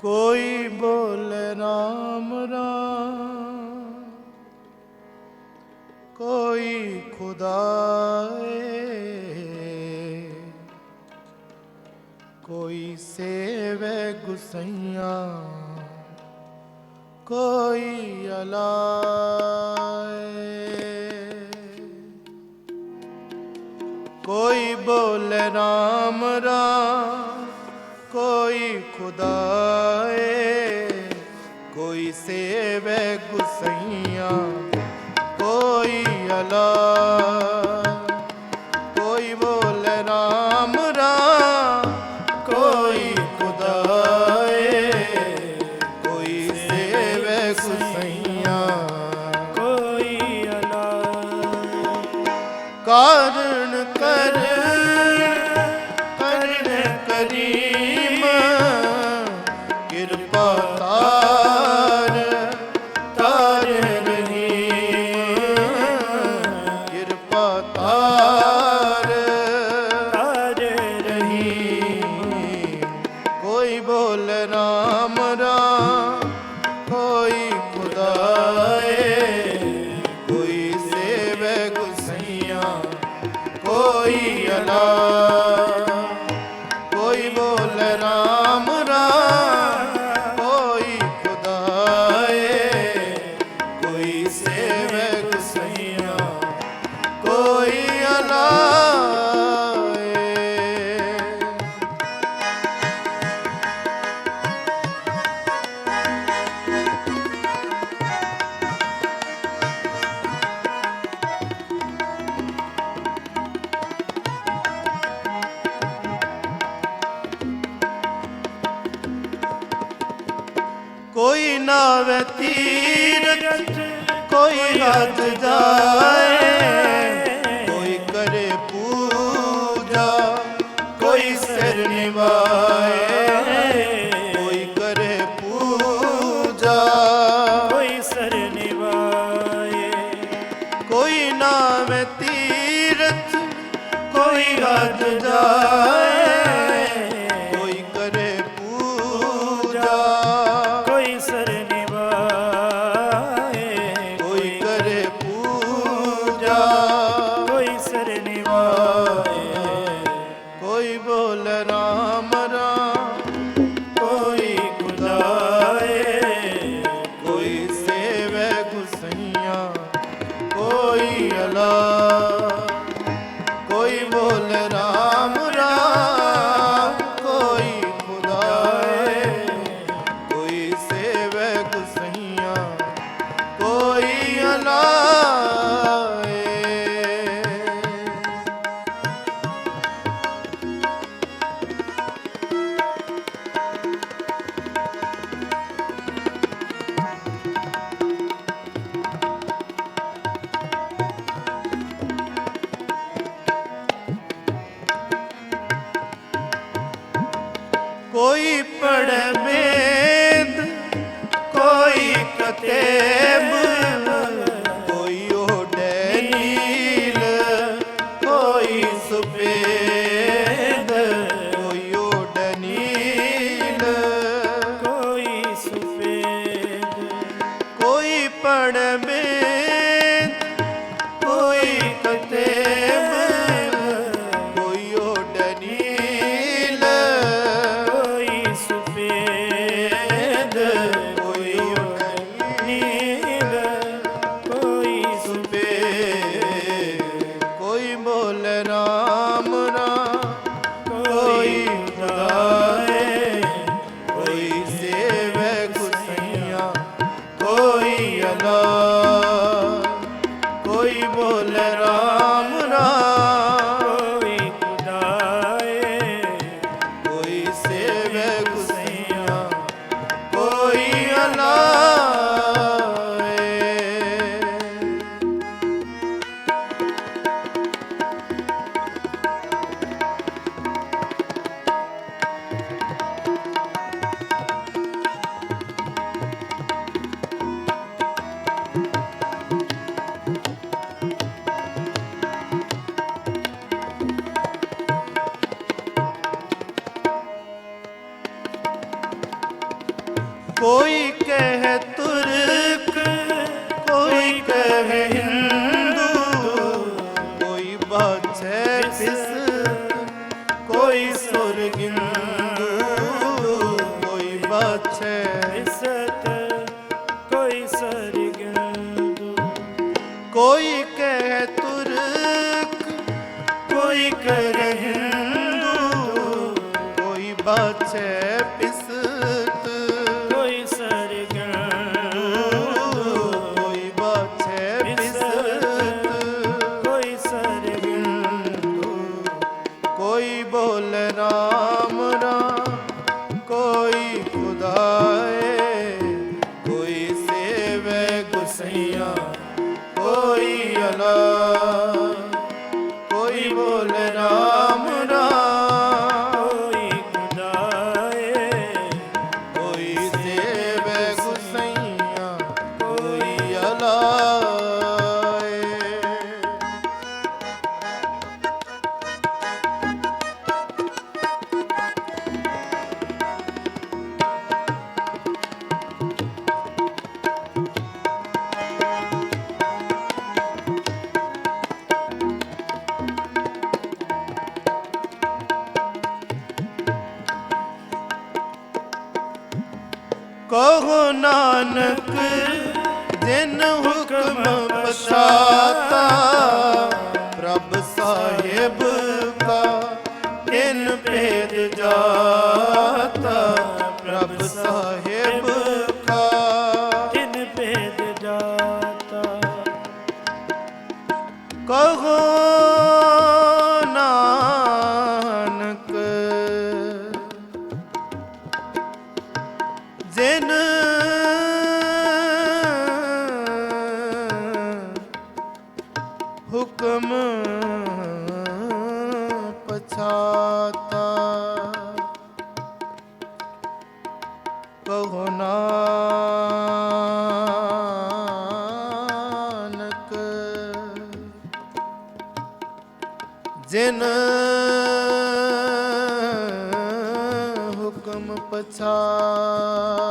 ਕੋਈ ਬੋਲੇ ਰਾਮ ਰਾਮ, ਕੋਈ ਖੁਦਾਏ, ਕੋਈ ਸੇਵੇ ਗੁਸਈਆ, ਕੋਈ ਅਲਾਏ। ਕੋਈ ਬੋਲੇ ਰਾਮ ਰਾਮ, ਕੋਈ ਖੁਦਾ ਦੇਵੇ ਗੁਸਈਆ ਕੋਈ ਅਲਾ ਕੋਈ ਅਲਾ ਜਾਵੇ ਤੀਰਥ ਕੋਈ ਹੱਥ ਜਾਏ। ਕੋਈ ਕਹਿ ਤੁਰਕ, ਕੋਈ ਕਹਿ ਹਿੰਦੂ, ਕੋਈ ਬਾਛੈ ਪਿਸ, ਕੋਈ ਸੁਰਗਿੰਦੂ, ਕੋਈ ਬਾਛੈ ਇਸਤ ਕੋਈ ਸਰਗੰਦੂ, ਕੋਈ ਕਹੋ ਨਾਨਕ ਜਿਨ ਹੁਕਮ ਪਛਾਤਾ ਪ੍ਰਭ ਸਾਹਿਬ ਕਾ ਇਨ ਭੇਦ ਜਾਤਾ। ਜਿਨ। ਹੁਕਮ ਪਛਾਤਾ। ਕਹੋ ਨਾਨਕ ਜਿਨ। ਹੁਕਮ ਪਛਾਤਾ।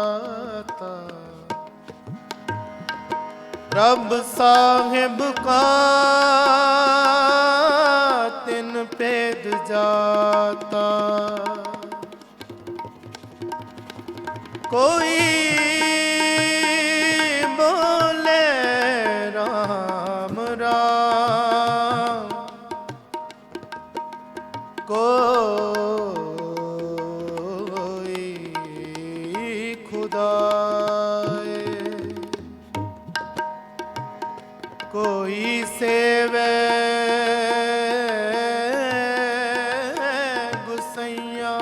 ਰੱਬ ਸਾਹਿਬ ਕਾ ਤਿਨ ਭੇਦ ਜਾਤਾ। ਕੋਈ ਕੋਈ ਸੇਵੇ। ਗੁਸਈਆ।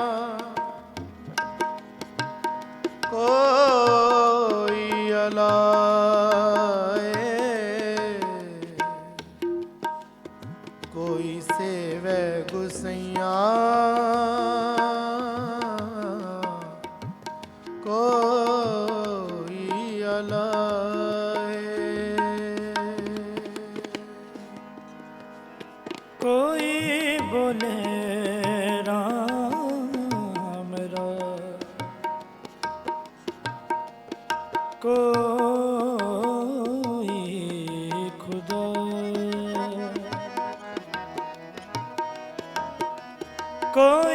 ਕੋਈ ਅਲਾਏ। ਕੋਈ ਸੇਵੇ ਗੁਸਈਆ। ਕੋਈ ਕੋਈ ਖੁਦਾ ਕੋਈ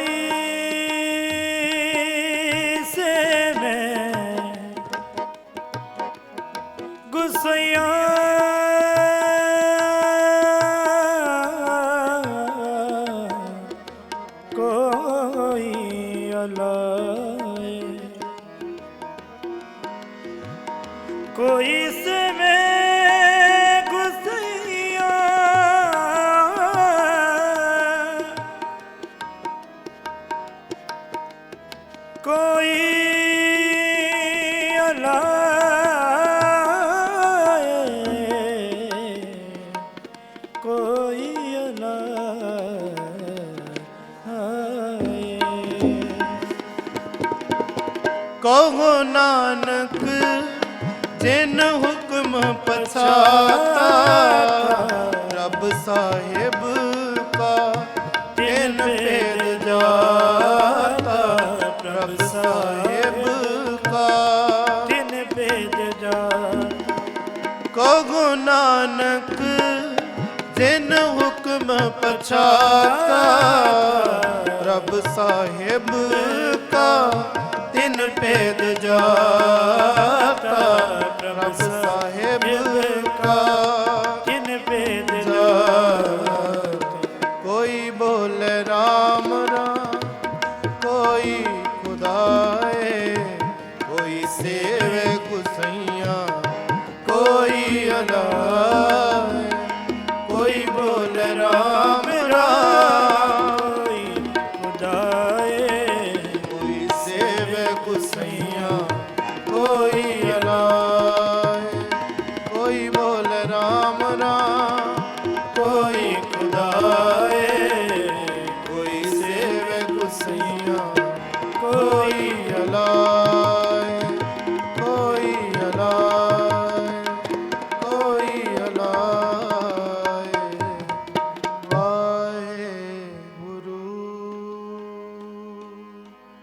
ਕੋਈ ਅਲਾਏ ਕੋਈ ਅਲਾਏ। ਕਹੋ ਨਾਨਕ ਜਿਨ ਹੁਕਮ ਪਛਾਤਾ ਸਾਚਾ ਰੱਬ ਸਾਹਿਬ ਕਾ ਤਿੰਨ ਭੇਦ ਜਾਤਾ। ਰੱਬ ਸਾਹਿਬ ਕਾ ਤਿੰਨ ਭੇਦ ਜਾਤਾ। ਕੋਈ ਬੋਲੇ ਰਾਮ ਰਾਮ ਕੋਈ ਖੁਦਾਏ। ਕੋਈ ਸੇਵੇ ਕੁਸਈਆਂ ਕੋਈ ਅਦਾ